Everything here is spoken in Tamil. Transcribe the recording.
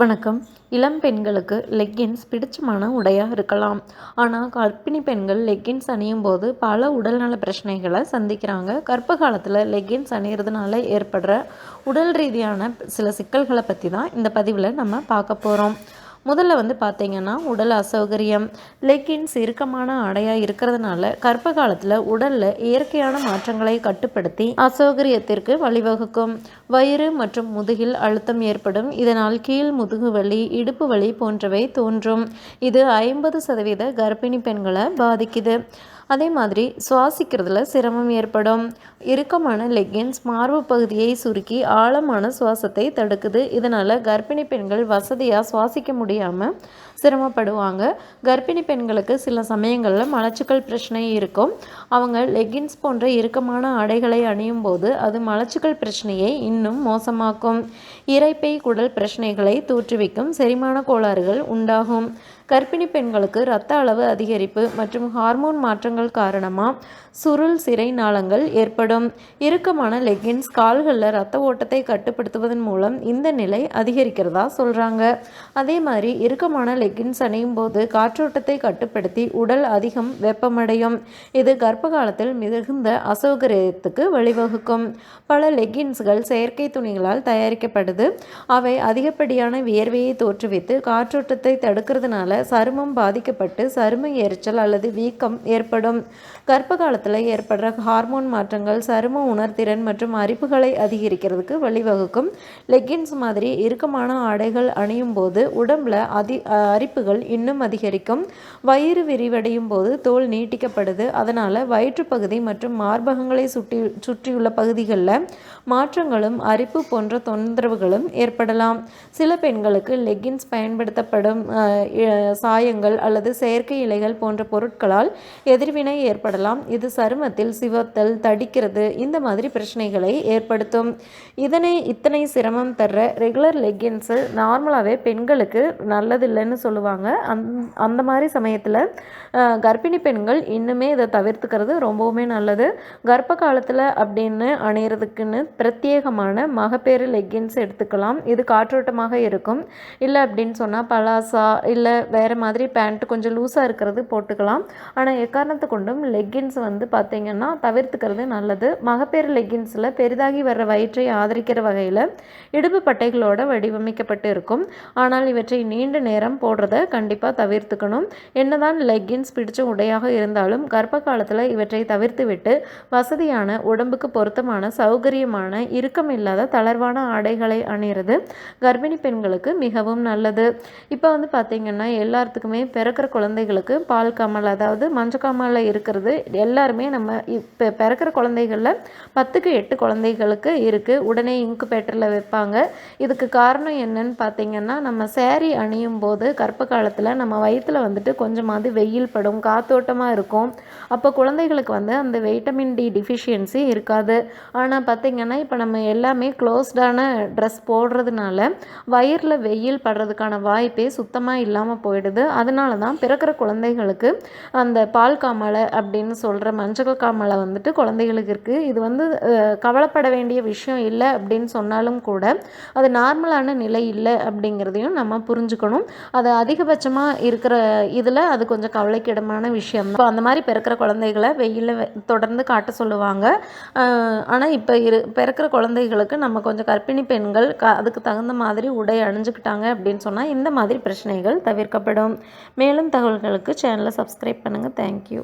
வணக்கம். இளம் பெண்களுக்கு லெக்கின்ஸ் பிடிச்சமான உடையாக இருக்கலாம். ஆனால் கர்ப்பிணி பெண்கள் லெக்கின்ஸ் அணியும் போது பல உடல்நல பிரச்சனைகளை சந்திக்கிறாங்க. கர்ப்ப காலத்தில் லெக்கின்ஸ் அணியிறதுனால ஏற்படுற உடல் ரீதியான சில சிக்கல்களை பற்றி தான் இந்த பதிவில் நம்ம பார்க்க போகிறோம் முதல்ல வந்து பார்த்திங்கன்னா உடல் அசௌகரியம் லெக்கின்ஸ் இறுக்கமான ஆடையாக இருக்கிறதுனால கர்ப்ப காலத்தில் உடலில் இயற்கையான மாற்றங்களை கட்டுப்படுத்தி அசௌகரியத்திற்கு வழிவகுக்கும். வயிறு மற்றும் முதுகில் அழுத்தம் ஏற்படும். இதனால் கீழ் முதுகு வலி இடுப்பு வலி போன்றவை தோன்றும். இது ஐம்பது சதவீத கர்ப்பிணி பெண்களை பாதிக்குது. அதே மாதிரி சுவாசிக்கிறதுல சிரமம் ஏற்படும். இறுக்கமான லெக்கின்ஸ் மார்பு பகுதியை சுருக்கி ஆழமான சுவாசத்தை தடுக்குது. இதனால் கர்ப்பிணி பெண்கள் வசதியாக சுவாசிக்க முடியாமல் சிரமப்படுவாங்க. கர்ப்பிணி பெண்களுக்கு சில சமயங்களில் மலச்சுக்கள் பிரச்சனை இருக்கும். அவங்க லெக்கின்ஸ் போன்ற இறுக்கமான ஆடைகளை அணியும் போது அது மலச்சுக்கள் பிரச்சனையை இன்னும் மோசமாக்கும். இறைப்பை குடல் பிரச்சனைகளை தோற்றுவிக்கும் செரிமான கோளாறுகள் உண்டாகும். கர்ப்பிணி பெண்களுக்கு இரத்த அளவு அதிகரிப்பு மற்றும் ஹார்மோன் மாற்றங்கள் காரணமாக சுருள் சிறை நாளங்கள் ஏற்படும். இறுக்கமான லெகின்ஸ் கால்களில் ரத்த ஓட்டத்தை கட்டுப்படுத்துவதன் மூலம் இந்த நிலை அதிகரிக்கிறதா சொல்கிறாங்க அதே மாதிரி இறுக்கமான லெகின்ஸ் அணியும் போது காற்றோட்டத்தை கட்டுப்படுத்தி உடல் அதிகம் வெப்பமடையும். இது கர்ப்ப காலத்தில் மிகுந்த அசௌகரியத்துக்கு வழிவகுக்கும். பல லெகின்ஸ்கள் செயற்கை துணிகளால் தயாரிக்கப்படுது. அவை அதிகப்படியான வியர்வையை தோற்றுவித்து காற்றோட்டத்தை தடுக்கிறதுனால சருமம் பாதிக்கப்பட்டு சரும எரிச்சல் அல்லது வீக்கம் ஏற்படும். கர்ப்ப காலத்தில் ஏற்படுற ஹார்மோன் மாற்றங்கள் சரும உணர்திறன் மற்றும் அரிப்புகளை அதிகரிக்கிறதுக்கு வழிவகுக்கும். லெக்கின்ஸ் மாதிரி இறுக்கமான ஆடைகள் அணியும் போது உடம்புல அதி அரிப்புகள் இன்னும் அதிகரிக்கும். வயிறு விரிவடையும் போது தோல் நீட்டிக்கப்படுது. அதனால் வயிற்றுப்பகுதி மற்றும் மார்பகங்களை சுற்றி சுற்றியுள்ள பகுதிகளில் மாற்றங்களும் அரிப்பு போன்ற தொந்தரவுகளும் ஏற்படலாம். சில பெண்களுக்கு லெக்கின்ஸ் பயன்படுத்தப்படும் சாயங்கள் அல்லது செயற்கை இலைகள் போன்ற பொருட்களால் எதிர் எதிர்வினை ஏற்படலாம். இது சருமத்தில் சிவத்தல் தடிக்கிறது. இந்த மாதிரி பிரச்சனைகளை ஏற்படுத்தும். இதனை இத்தனை சிரமம் தர்ற ரெகுலர் லெக்கின்ஸு நார்மலாகவே பெண்களுக்கு நல்லதில்லைன்னு சொல்லுவாங்க. அந் அந்த மாதிரி சமயத்தில் கர்ப்பிணி பெண்கள் இன்னுமே இதை தவிர்த்துக்கிறது ரொம்பவுமே நல்லது. கர்ப்ப காலத்தில் அப்படின்னு அணையிறதுக்குன்னு பிரத்யேகமான மகப்பேறு லெக்கின்ஸ் எடுத்துக்கலாம். இது காற்றோட்டமாக இருக்கும். இல்லை அப்படின்னு சொன்னால் பலாசா இல்லை வேறு மாதிரி பேண்ட் கொஞ்சம் லூஸாக இருக்கிறது போட்டுக்கலாம். ஆனால் எக்காரணத்தை கொண்டும் லெக்கின்ஸ் வந்து பார்த்திங்கன்னா தவிர்த்துக்கிறது நல்லது. மகப்பேறு லெக்கின்ஸில் பெரிதாகி வர்ற வயிற்றை ஆதரிக்கிற வகையில் இடுப்பு பட்டைகளோட வடிவமைக்கப்பட்டு இருக்கும். ஆனால் இவற்றை நீண்ட நேரம் போடுறத கண்டிப்பாக தவிர்த்துக்கணும். என்னதான் லெக்கின்ஸ் பிடிச்ச உடையாக இருந்தாலும் கர்ப்ப காலத்தில் இவற்றை தவிர்த்து விட்டு வசதியான உடம்புக்கு பொருத்தமான சௌகரியமான இறுக்கம் இல்லாத தளர்வான ஆடைகளை அணிகிறது கர்ப்பிணி பெண்களுக்கு மிகவும் நல்லது. இப்போ வந்து பார்த்திங்கன்னா எல்லாத்துக்குமே பிறக்கிற குழந்தைகளுக்கு பால் கமல் அதாவது மஞ்சக்காமலில் இருக்கிறது. எல்லாருமே நம்ம இப்போ பிறக்கிற குழந்தைகளில் பத்துக்கு எட்டு குழந்தைகளுக்கு இருக்குது உடனே இன்குபேட்டரில் வைப்பாங்க. இதுக்கு காரணம் என்னன்னு பார்த்தீங்கன்னா நம்ம சேரீ அணியும் போது கர்ப்ப காலத்தில் நம்ம வயிற்றில் வந்துட்டு கொஞ்சமாவது வெயில் படும் காத்தோட்டமாக இருக்கும். அப்போ குழந்தைகளுக்கு வந்து அந்த வைட்டமின் டி டிஃபிஷியன்சி இருக்காது. ஆனால் பார்த்திங்கன்னா இப்போ நம்ம எல்லாமே க்ளோஸ்டான ட்ரெஸ் போடுறதுனால வயிறில் வெயில் படுறதுக்கான வாய்ப்பே சுத்தமாக இல்லாமல் போயிடுது. அதனால தான் பிறக்கிற குழந்தைகளுக்கு அந்த பால் காமலை அப்படின்னு சொல்கிற மஞ்சள் காமலை வந்துட்டு குழந்தைகளுக்கு இருக்குது இது வந்து கவலைப்பட வேண்டிய விஷயம் இல்லை அப்படின்னு சொன்னாலும் கூட அது நார்மலான நிலை இல்லை அப்படிங்கிறதையும் நம்ம புரிஞ்சுக்கணும். அது அதிகபட்சமாக இருக்கிற இதில் அது கொஞ்சம் கவலைக்கிடமான விஷயம் இப்போ அந்த மாதிரி பிறக்கிற குழந்தைகளை வெயிலில் தொடர்ந்து காட்ட சொல்லுவாங்க. ஆனால் இப்போ இரு பிறக்கிற குழந்தைகளுக்கு நம்ம கொஞ்சம் கர்ப்பிணி பெண்கள் க அதுக்கு தகுந்த மாதிரி உடை அணிஞ்சுக்கிட்டாங்க அப்படின்னு சொன்னால் இந்த மாதிரி பிரச்சனைகள் தவிர்க்கப்படும். மேலும் தகவல்களுக்கு சேனலை சப்ஸ்கிரைப் பண்ணுங்கள் தேங்க்யூ